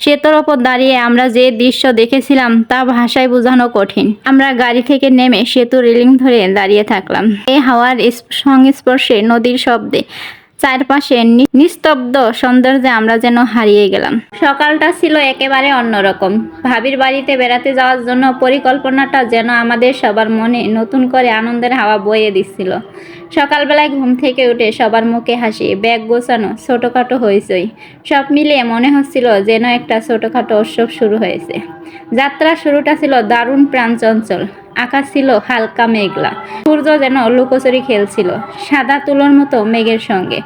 সেতুর ওপর দাঁড়িয়ে আমরা যে দৃশ্য দেখেছিলাম তা ভাষায় বোঝানো কঠিন। আমরা গাড়ি থেকে নেমে সেতু রেলিং ধরে দাঁড়িয়ে থাকলাম। এই হাওয়ার সংস্পর্শে নদীর শব্দে চারপাশে নিস্তব্ধ সৌন্দর্যে আমরা যেন হারিয়ে গেলাম। সকালটা ছিল একেবারে অন্যরকম। ভাবির বাড়িতে বেড়াতে যাওয়ার জন্য পরিকল্পনাটা যেন আমাদের সবার মনে নতুন করে আনন্দের হাওয়া বয়ে দিচ্ছিল। সকালবেলায় ঘুম থেকে উঠে সবার মুখে হাসি, ব্যাগ গোছানো, ছোটোখাটো হইচই। সব মিলিয়ে মনে হচ্ছিল যেন একটা ছোটোখাটো উৎসব শুরু হয়েছে। যাত্রা শুরুটা ছিল দারুণ প্রাণচঞ্চল। আকাশ ছিল হালকা মেঘলা। সূর্য যেন লুকোচুরি খেলছিল, সাদা তুলোর মতো মেঘের সঙ্গে।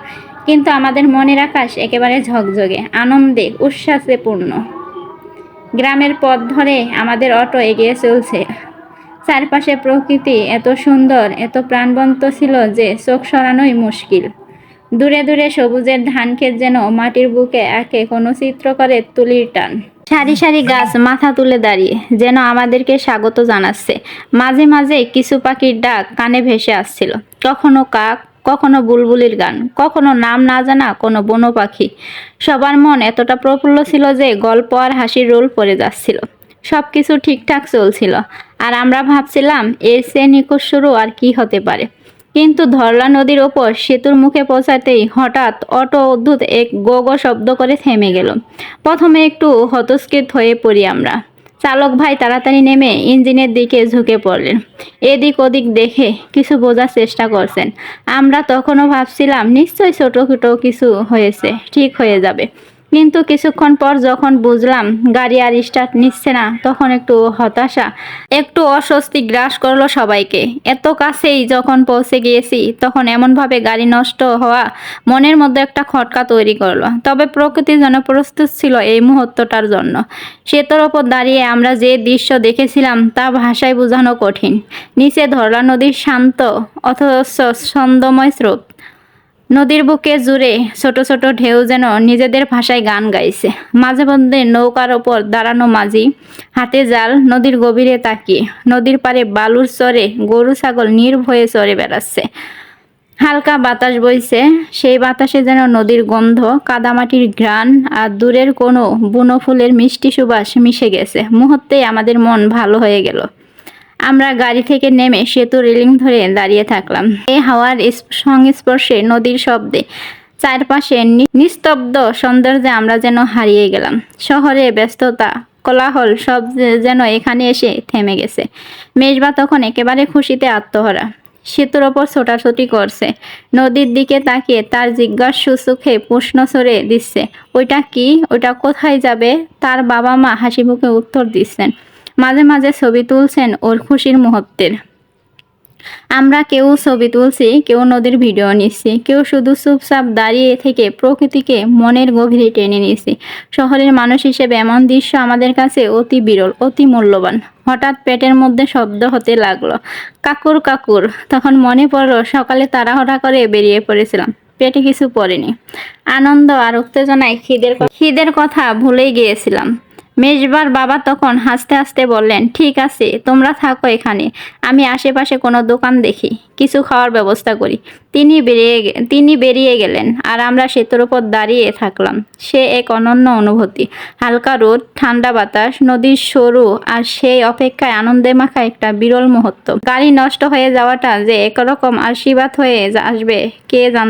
কিন্তু আমাদের মনের আকাশ একেবারে ঝকঝকে, আনন্দে, উচ্ছ্বাসে পূর্ণ। গ্রামের পথ ধরে আমাদের অটো এগিয়ে চলছে। চারপাশে প্রকৃতি এত সুন্দর, এত প্রাণবন্ত ছিল যে চোখ সরানোই মুশকিল। দূরে দূরে সবুজের ধান ধানক্ষেত যেন মাটির বুকে একে কোনো চিত্র করে তুলির টান। সারি সারি গাছ মাথা তুলে দাঁড়িয়ে যেন আমাদেরকে স্বাগত জানাচ্ছে। মাঝে মাঝে কিছু পাখির ডাক কানে ভেসে আসছিল। কখনো কাক, কখনো বুলবুলির গান, কখনো নাম না জানা কোনো বনো পাখি সবার মন এতটা প্রফুল্ল ছিল যে গল্প আর হাসির রোল পড়ে যাচ্ছিল। সব কিছু ঠিকঠাক চলছিল। আর আমরা ভাবছিলাম, এর সে নিকট শুরু আর কি হতে পারে। কিন্তু ধরলা নদীর ওপর সেতুর মুখে পৌঁছাতেই হঠাৎ অটো অদ্ভুত এক গো গো শব্দ করে থেমে গেল। প্রথমে একটু হতস্কৃত হয়ে পড়ি আমরা। চালক ভাই তাড়াতাড়ি নেমে ইঞ্জিনের দিকে ঝুঁকে পড়লেন। এদিক ওদিক দেখে কিছু বোঝার চেষ্টা করছেন। আমরা তখনও ভাবছিলাম, নিশ্চয়ই ছোটো ছোটো কিছু হয়েছে, ঠিক হয়ে যাবে। কিন্তু কিছুক্ষণ পর যখন বুঝলাম গাড়ি আর স্টার্ট নিচ্ছে না, তখন একটু হতাশা, একটু অস্বস্তি গ্রাস করল সবাইকে। এত কাছেই যখন পৌঁছে গিয়েছি, তখন এমনভাবে গাড়ি নষ্ট হওয়া মনের মধ্যে একটা খটকা তৈরি করল। তবে প্রকৃতি যেন প্রস্তুত ছিল এই মুহূর্তটার জন্য। সেতুর ওপর দাঁড়িয়ে আমরা যে দৃশ্য দেখেছিলাম, তা ভাষায় বোঝানো কঠিন। নিচে ধরলা নদীর শান্ত, অথচ ছন্দময় স্রোত। নদীর বুকে জুড়ে ছোট ছোট ঢেউ যেন নিজেদের ভাষায় গান গাইছে। মাঝে মধ্যে নৌকার ওপর দাঁড়ানো মাঝি, হাতে জাল, নদীর গভীরে তাকিয়ে, নদীর পারে বালুর চরে গরু, ছাগল নির্ভয়ে চরে বেড়াচ্ছে। হালকা বাতাস বইছে, সেই বাতাসে যেন নদীর গন্ধ, কাদামাটির ঘ্রাণ আর দূরের কোনো বুনো ফুলের মিষ্টি সুবাস মিশে গেছে। মুহূর্তেই আমাদের মন ভালো হয়ে গেল। আমরা গাড়ি থেকে নেমে সেতু রেলিং ধরে দাঁড়িয়ে থাকলাম। এই হাওয়ার সংস্পর্শে নদীর শব্দে চারপাশে নিস্তব্ধ সৌন্দর্যে আমরা যেন হারিয়ে গেলাম। শহরে ব্যস্ততা, কোলাহল সব যেন এখানে এসে থেমে গেছে। মেজবা তখন একেবারে খুশিতে আত্মহরা। সেতুর ওপর ছোটাছুটি করছে। নদীর দিকে তাকিয়ে তার জিজ্ঞাসু চোখে প্রশ্ন সরে দিচ্ছে, ওইটা কি? ওইটা কোথায় যাবে? তার বাবা মা হাসি মুখে উত্তর দিচ্ছেন মাঝে মাঝে ছবি তুলছেন ওর খুশির মুহূর্তের। আমরা কেউ ছবি তুলছি, কেউ নদীর ভিডিও নিচ্ছি, কেউ শুধু চুপচাপ দাঁড়িয়ে থেকে প্রকৃতিকে মনের গভীরে টেনে নিয়েছি শহরের মানুষ হিসেবে এমন দৃশ্য আমাদের কাছে অতি বিরল, অতি মূল্যবান। হঠাৎ পেটের মধ্যে শব্দ হতে লাগল। কাকুর কাকুর, তখন মনে পড়ল সকালে তাড়াহুড়া করে বেরিয়ে পড়েছিলাম। পেটে কিছু পড়েনি। আনন্দ আর উত্তেজনায় খিদের খিদের কথা ভুলেই গিয়েছিলাম। মেজবার বাবা তখন হাসতে হাসতে বললেন, ঠিক আছে, তোমরা থাকো এখানে। আমি আশেপাশে কোনো দোকান দেখি, কিছু খাওয়ার ব্যবস্থা করি। তিনি বেরিয়ে তিনি বেরিয়ে গেলেন আর আমরা সেতুর উপর দাঁড়িয়ে থাকলাম। সে এক অনন্য অনুভূতি। হালকা রোদ, ঠান্ডা বাতাস, নদীর সরু আর সেই অপেক্ষায় আনন্দে মাখা একটা বিরল মুহূর্ত। গাড়ি নষ্ট হয়ে যাওয়াটা যে একরকম আশীর্বাদ হয়ে আসবে, কে জান